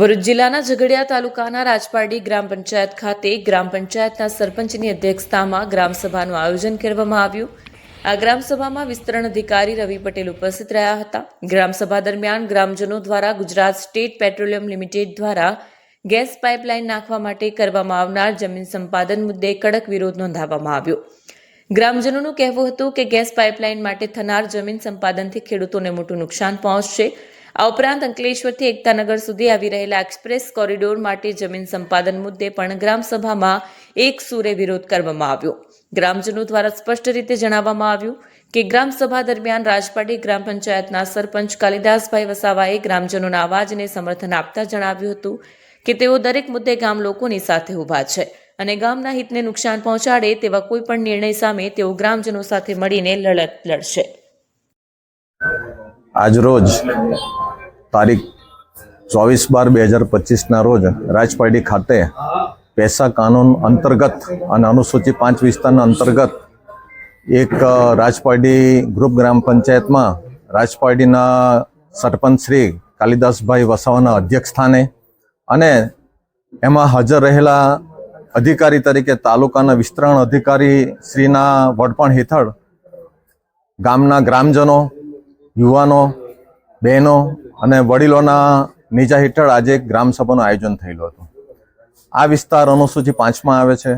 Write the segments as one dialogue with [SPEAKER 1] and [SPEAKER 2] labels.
[SPEAKER 1] ભરૂચ જિલ્લાના ઝઘડિયા તાલુકાના રાજપારડી ગ્રામ પંચાયત ખાતે ગ્રામ પંચાયતના સરપંચની અધ્યક્ષતામાં ગ્રામસભાનું આયોજન કરવામાં આવ્યું. આ ગ્રામસભામાં વિસ્તરણ અધિકારી રવિ પટેલ ઉપસ્થિત રહ્યા હતા. ગ્રામસભા દરમિયાન ગ્રામજનો દ્વારા ગુજરાત સ્ટેટ પેટ્રોલિયમ લિમિટેડ દ્વારા ગેસ પાઇપલાઇન નાખવા માટે કરવામાં આવનાર જમીન સંપાદન મુદ્દે કડક વિરોધ નોંધાવવામાં આવ્યો. ગ્રામજનોનું કહેવું હતું કે ગેસ પાઇપલાઇન માટે થનાર જમીન સંપાદનથી ખેડૂતોને મોટું નુકસાન પહોંચશે. આ ઉપરાંત અંકલેશ્વરથી એકતાનગર સુધી આવી રહેલા એક્સપ્રેસ કોરિડોર માટે જમીન સંપાદન મુદ્દે પણ ગ્રામસભામાં એક સૂરે વિરોધ કરવામાં આવ્યો. ગ્રામજનો દ્વારા સ્પષ્ટ રીતે જણાવવામાં આવ્યું કે ગ્રામસભા દરમિયાન રાજપાટી ગ્રામ પંચાયતના સરપંચ કાલિદાસભાઈ વસાવાએ ગ્રામજનોના અવાજને સમર્થન આપતા જણાવ્યું હતું કે તેઓ દરેક મુદ્દે ગામ લોકોની સાથે ઊભા છે અને ગામના હિતને નુકસાન પહોંચાડે તેવા કોઈ પણ નિર્ણય સામે તેઓ ગ્રામજનો સાથે મળીને લડત લડશે.
[SPEAKER 2] આજરોજ તારીખ ચોવીસ બાર બે હજાર પચીસના રોજ રાજપારડી ખાતે પૈસા કાનૂન અંતર્ગત અને અનુસૂચિત પાંચ વિસ્તારના અંતર્ગત એક રાજપાડી ગ્રુપ ગ્રામ પંચાયતમાં રાજપારડીના સરપંચ શ્રી કાલિદાસભાઈ વસાવાના અધ્યક્ષ સ્થાને અને એમાં હાજર રહેલા અધિકારી તરીકે તાલુકાના વિસ્તરણ અધિકારી શ્રીના વડપણ હેઠળ ગામના ગ્રામજનો, યુવાનો, બહેનો અને વડીલોના નીચા હેઠળ આજે એક ગ્રામસભાનું આયોજન થયેલું હતું. આ વિસ્તાર અનુસૂચિ પાંચમાં આવે છે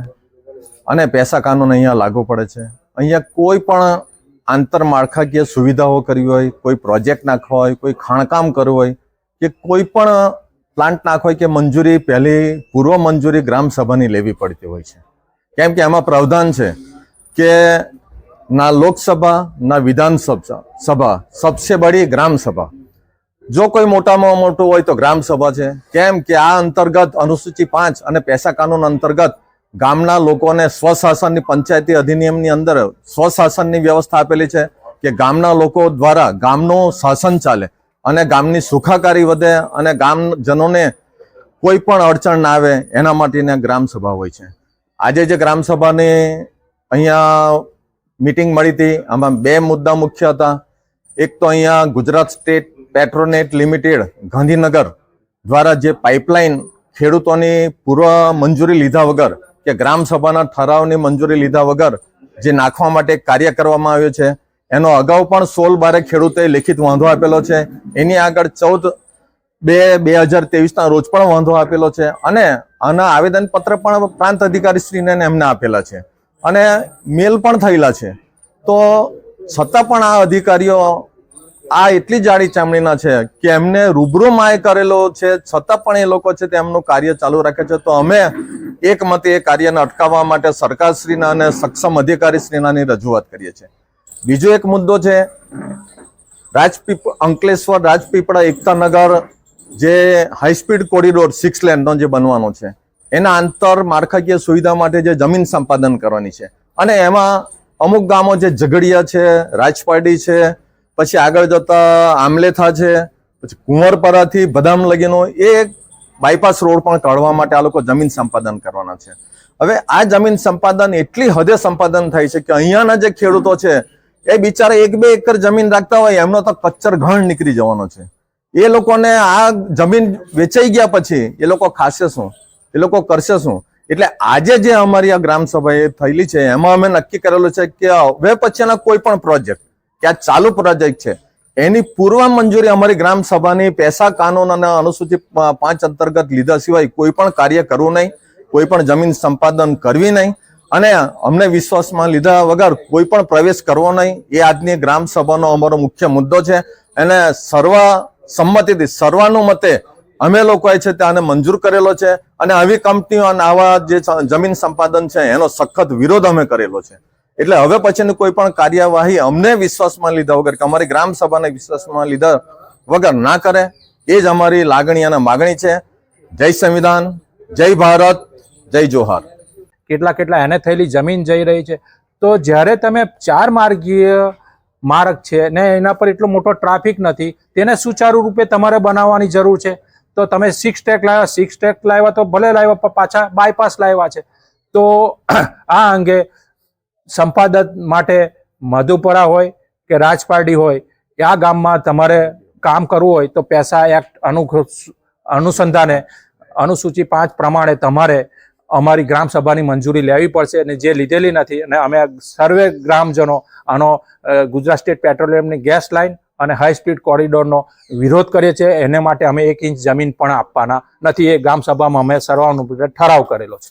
[SPEAKER 2] અને પૈસા કાનૂન અહીંયા લાગુ પડે છે. અહીંયા કોઈ પણ આંતરમાળખાકીય સુવિધાઓ કરવી હોય, કોઈ પ્રોજેક્ટ નાખવા હોય, કોઈ ખાણકામ કરવું હોય કે કોઈ પણ પ્લાન્ટ નાખવો હોય કે મંજૂરી પહેલી પૂર્વ મંજૂરી ગ્રામસભાની લેવી પડતી હોય છે. કેમ કે એમાં પ્રાવધાન છે કે ના લોકસભા, ના વિધાનસભા, સભા, સબસે બડી ગ્રામ સભા. જો કોઈ મોટામાં મોટું હોય તો ગ્રામ સભા છે. કેમ કે આ અંતર્ગત અનુસૂચિ પાંચ અને પેસા કાનૂન અંતર્ગત ગામના લોકોને સ્વશાસનની પંચાયતી અધિનિયમની અંદર સ્વશાસનની વ્યવસ્થા આપેલી છે કે ગામના લોકો દ્વારા ગામનું શાસન ચાલે અને ગામની સુખાકારી વધે અને ગામજનોને કોઈ પણ અડચણ ના આવે એના માટેની ગ્રામ સભા હોય છે. આજે જે ગ્રામ સભાની અહીંયા મિટિંગ મળી હતી, આમાં બે મુદ્દા મુખ્ય હતા. એક તો અહીંયા Gujarat state petronet limited Gandhinagar દ્વારા જે પાઇપલાઇન ખેડૂતોની પૂર્વ મંજૂરી લીધા વગર કે ગ્રામ સભાના ઠરાવની મંજૂરી લીધા વગર જે નાખવા માટે કાર્ય કરવામાં આવ્યું છે, એનો અગાઉ પણ સોલ બારે ખેડૂતે લેખિત વાંધો આપેલો છે. એની આગળ ચૌદ બે બે હજાર તેવીસના રોજ પણ વાંધો આપેલો છે અને આના આવેદનપત્ર પણ પ્રાંત અધિકારી શ્રીને એમને આપેલા છે અને મેલ પણ થયેલા છે. તો છતાં પણ આ અધિકારીઓ આ એટલી જાડી ચામડીના છે કે એમને રૂબરૂ માય કરેલો છે, છતાં પણ એ લોકો છે તે એમનું કાર્ય ચાલુ રાખે છે. તો અમે એક મતે એ કાર્યને અટકાવવા માટે સરકારશ્રીના અને સક્ષમ અધિકારીશ્રીનાની રજૂઆત કરીએ છીએ. બીજો એક મુદ્દો છે, રાજપીપ, અંકલેશ્વર રાજપીપળા એકતાનગર જે હાઈસ્પીડ કોરિડોર સિક્સ લેનનો જે બનવાનો છે, એના આંતર માળખાકીય સુવિધા માટે જે જમીન સંપાદન કરવાની છે. અને એમાં અમુક ગામો જે ઝઘડિયા છે રાજપાડી છે પછી આગળ જતા આમલેથા છે, પછી કુંવરપરાથી બદામ લગીનો, એ બાયપાસ રોડ પણ કાઢવા માટે આ લોકો જમીન સંપાદન કરવાના છે. હવે આ જમીન સંપાદન એટલી હદે સંપાદન થાય છે કે અહીંયાના જે ખેડૂતો છે, એ બિચારા એક બે એકર જમીન રાખતા હોય, એમનો તો કચ્ચર ઘણ નીકળી જવાનો છે. એ લોકોને આ જમીન વેચાઈ ગયા પછી, એ લોકો ખાશે શું? એ લોકો કરશે શું? એટલે આજે જે અમારી આ ગ્રામ સભા એ થયેલી છે, એમાં અમે નક્કી કરેલું છે કે હવે પછીના કોઈ પણ પ્રોજેક્ટ કે આ ચાલુ પ્રોજેક્ટ છે. એની પૂર્વ મંજૂરી અમારી ગ્રામ સભાની પૈસા કાનૂન અને અનુસૂચિત પાંચ અંતર્ગત લીધા સિવાય કોઈ પણ કાર્ય કરવું નહીં, કોઈ પણ જમીન સંપાદન કરવી નહીં અને અમને વિશ્વાસમાં લીધા વગર કોઈ પણ પ્રવેશ કરવો નહીં. એ આજની ગ્રામ સભાનો અમારો મુખ્ય મુદ્દો છે. અને સર્વ સંમતિથી, સર્વાનુમતે અમે લોકોએ છે તે આને મંજૂર કરેલો છે અને આવી કંપનીઓ અને આવા જે જમીન સંપાદન છે એનો સખત વિરોધ અમે કરેલો છે. એટલે હવે પછીની કોઈ પણ કાર્યવાહી અમને વિશ્વાસમાં લીધા વગર કે અમારી ગ્રામ સભાને વિશ્વાસમાં લીધા વગર ના કરે, એ જ અમારી લાગણી અને માગણી છે. જય સંવિધાન, જય ભારત, જય જોહાર.
[SPEAKER 3] કેટલા કેટલા એને થયેલી જમીન જઈ રહી છે. તો જ્યારે તમે ચાર માર્ગીય માર્ગ છે ને એના પર એટલો મોટો ટ્રાફિક નથી, તેને સુચારુ રૂપે તમારે બનાવવાની જરૂર છે. તો તમે સિક્સ ટેક લાવ્યા સિક્સ ટેક લાવ્યા તો ભલે લાવ્યા પાછા બાયપાસ લાવ્યા છે. તો આ અંગે સંપાદન માટે મધુપરા હોય કે રાજપારડી હોય, આ ગામમાં તમારે કામ કરવું હોય તો પૈસા એક્ટ અનુ અનુસંધાને અનુસૂચિ પાંચ પ્રમાણે તમારે અમારી ગ્રામ સભાની મંજૂરી લેવી પડશે અને જે લીધેલી નથી અને અમે સર્વે ગ્રામજનો આનો ગુજરાત સ્ટેટ પેટ્રોલિયમની ગેસ લાઇન અને હાઈ સ્પીડ કોરિડોરનો વિરોધ કરીએ છીએ. એને માટે અમે એક ઇંચ જમીન પણ આપવાના નથી. એ ગ્રામ સભામાં અમે સર્વાનુભૂતિ ઠરાવ કરેલો છે.